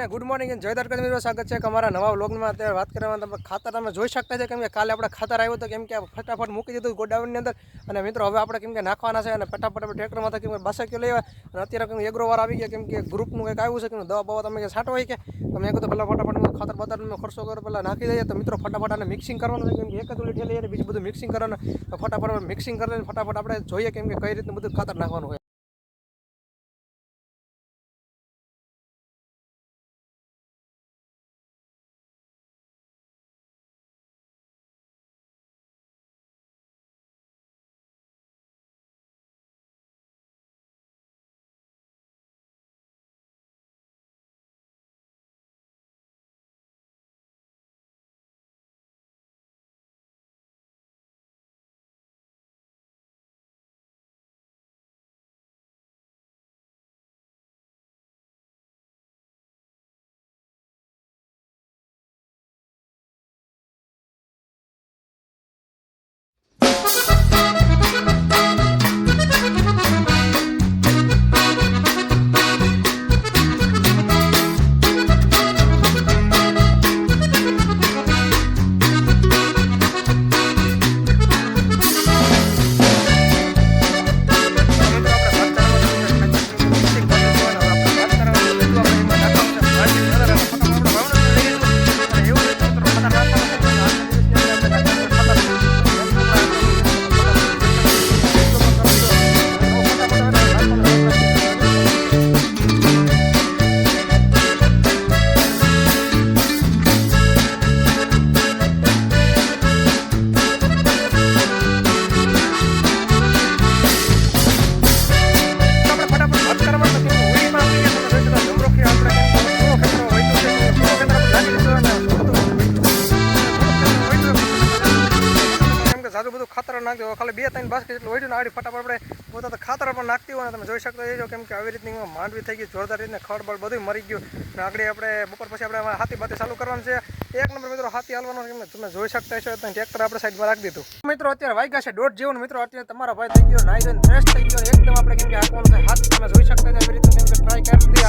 અને good morning જય કરી મિત્રો, સ્વાગત છે અમારા નવા વ્લોગમાં અત્યારે વાત કરવામાં તમે ખાતર તમે જોઈ શકતા છે કેમ કે કાલે આપણે ખાતર આવ્યો હતો, કેમ કે ફટાફટ મૂકી દીધું ગોડાઉનની અંદર. અને મિત્રો, હવે આપણે કેમ કે નાખવાના છે અને ફટાફટ આપણે ટ્રેક્ટરમાં કેમ કે બસો કિલો લેવા અને અત્યારે કેમ એગ્રોવાર આવી ગયા, કેમ કે ગ્રુપનું કંઈક આવ્યું છે કે દવા બવા તમે છાંટો હોય કે. તમે એક તો પહેલાં ફટાફટ ખાતર બતાર ખર્ચો કરો, પહેલાં નાખી દઈએ. તો મિત્રો, ફટાફટ આને મિક્સિંગ કરવાનું છે, કેમ કે એક જ ઓલી ઠેલી અને બીજું બધું મિક્સિંગ કરવાનું. તો ફટાફટ મિક્સિંગ કરીને ફટાફટ આપણે જોઈએ કેમ કે કઈ રીતનું બધું ખાતર નાખવાનું હોય. બધું હોય ખાલી બે ત્રણ બાસ્કેટ જેટલું હોય ને આડી ફટાફટ આપણે પોતા ખાતર પણ નાખતી હોય ને તમે જોઈ શકતો છો કેમ કે આવી રીતની માંડવી થઈ ગઈ, જોરદાર રીતને ખડ બળ બધું મરી ગયું અને આગળ આપણે બપોર પછી આપણે હાથી બાતી ચાલુ કરવાનું છે. એક નંબર મિત્રો, હાથી હાલવાનો કેમ તમે જોઈ શકતા છો ટ્રેક્ટર આપણે સાઈડમાં રાખી દીધું. મિત્રો, અત્યારે વાગ્યા છે દોઢ જેવું મિત્રો, અત્યારે તમારા ભાઈ થઈ ગયો નાઈ ફ્રેશ થઈ ગયો એકદમ આપણે કેમ કે હાથમાં હાથ તમે જોઈ શકતા એવી રીતે કેમ કે ટ્રાય કરી દીધી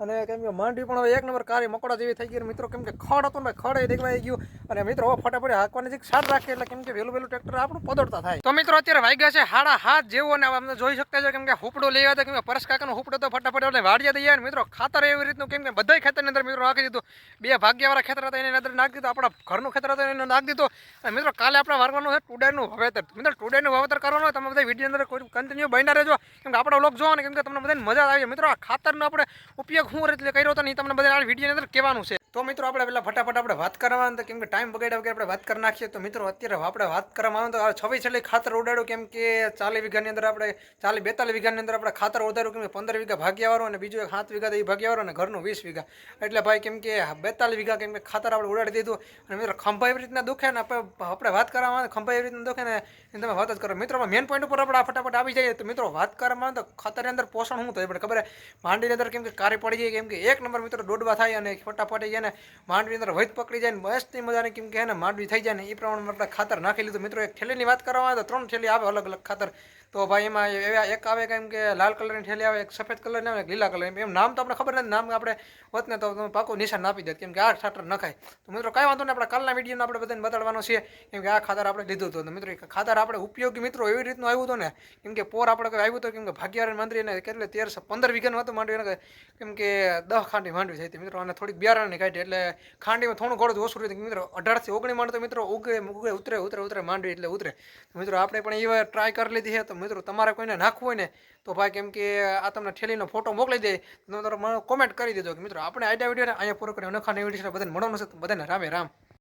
અને કેમ કે માંડવી પણ હવે એક નંબર કારી મકોડા જેવી થઈ ગઈ. મિત્રો, કેમ કે ખડ હતું ને, ખડ એ દેખવાઈ ગયું. અને મિત્રો, હવે ફટાફટ હાંકવાની જે સાર રાખીએ એટલે કેમ કે વહેલું વહેલું ટ્રેક્ટર આપણું પદડતા થાય. તો મિત્રો, અત્યારે વાગ્યા છે હાડા હાથ જેવો અને અમને જોઈ શકતા છે કેમ કે હુપડો લઈ આવ્યા કેમ કે પરસ કાકાનો હુપડો તો ફટાફટ આપણે વાડિયા દઈએ અને મિત્રો, ખાતર એવી રીતનું કેમ કે બધા ખેતરની અંદર મિત્રો નાખી દીધું. બે ભાગ્યવાળા ખેતર હતા એની અંદર નાખી દીધું. આપણા ઘરનું ખેતર હતું એને નાખી દીધું. અને મિત્રો, કાલે આપણે વારવાનું છે ટુડેનું વાવેતર. મિત્રો, ટુડેનું વાવેતર કરવાનું તમે બધા વીડિયો અંદર કોઈ કન્ટિન્યુ બન્યા રહેજો. કેમ કે આપણે લોક જોવો ને કેમ કે તમને બધાને મજા આવી. મિત્રો, આ ખાતરનો આપણે ઉપયોગ શું રીતે કર્યો હતો ને તમને બધા આ વિડીયોની અંદર કહેવાનું છે. તો મિત્રો આપણે પેલા ફટાફટ આપણે વાત કરવાનું કેમ કે ટાઈમ બગાડ્યા વગર આપણે વાત કરી નાખીએ. તો મિત્રો અત્યારે આપણે વાત કરવામાં આવે તો છવ્વીસ છેલ્લી ખાતર ઉડાડ્યું કેમ કે ચાલીસ વીઘાની અંદર આપણે ચાલીસ બેતાલીસ વીઘાની અંદર આપણે ખાતર ઉડાડ્યું કેમ કે પંદર વીઘા ભાગ્યાવાળું અને બીજું એક સાત વીઘા એ ભાગ્યાવાળું અને ઘરનું વીસ વીઘા. એટલે ભાઈ કેમ કે બેતાલીસ વીઘા કેમ કે ખાતર આપણે ઉડાડી દીધું અને મિત્રો ખંભા એવી રીતના દુખે ને આપણે આપણે વાત કરવામાં ખંભા એવી રીતના દુખે ને તમે વાત જ કરો. મિત્રો મેન પોઈન્ટ ઉપર આપણે ફટાફટ આવી જઈએ. તો મિત્રો વાત કરવામાં આવે તો ખાતરની અંદર પોષણ શું થાય આપણે ખબર માંડીની અંદર કેમ કે કારી પડી જાય કેમ કે એક નંબર મિત્રો દોડવા થાય અને ફટાફટ ને માંડવી અંદર વૈદ પકડી જાય ને મસ્તની મજાની કેમ કે ને માંડવી થઈ જાય ને એ પ્રમાણે આપણે ખાતર નાખી લીધું. મિત્રો, એક થેલીની વાત કરવામાં આવે તો ત્રણ થેલી આવે અલગ અલગ ખાતર. તો ભાઈ એમાં એવા એક આવે કેમ કે લાલ કલરની થેલી આવે, એક સફેદ કલરની આવે લીલા કલરની. એમ નામ તો આપણે ખબર નથી. નામ આપણે હોત ને તો તમે પાકું નિશાન આપી દે કેમ કે આ ખાતર નખાય તો મિત્રો કાંઈ વાંધો નહીં, આપણે કાલના વિડીયોને આપણે બધાને બતાડવાનો છે કેમ કે આ ખાતર આપણે લીધું હતું. મિત્રો ખાતર આપણે ઉપયોગી મિત્રો એવી રીતનું આવ્યું હતું ને, કેમ કે પોર આપણે કંઈ આવ્યું હતું કેમ કે ભાગ્યારણ મંત્રી ને કેટલે તેરસો પંદર વીઘાનું હતું માંડવી એને કેમ કે દહ ખાંડી માંડવી થઈ હતી. મિત્રો, અને થોડીક બિયારણની કાઢી. એટલે ખાંડીમાં થોડું ઘણું ઓછું રહ્યું મિત્રો, અઢારથી ઓગણી માંડ તો મિત્રો ઉગે ઉતરે ઉતરે ઉતરે માંડવી એટલે ઉતરે. મિત્રો, આપણે પણ એવા ટ્રાય કરી લીધી છે. તો મિત્રો, તમારે કોઈને નાખવું હોય ને, તો ભાઈ કેમ કે આ તમને ઠેલીનો ફોટો મોકલી દે તો મને કોમેન્ટ કરી દેજો કે મિત્રો, આપણે આઈડિયા વીડિયો અહીંયા પૂરો કર્યો, નખાને વીડિયો બધાને મળવાનું છે બધાને રામે રામ.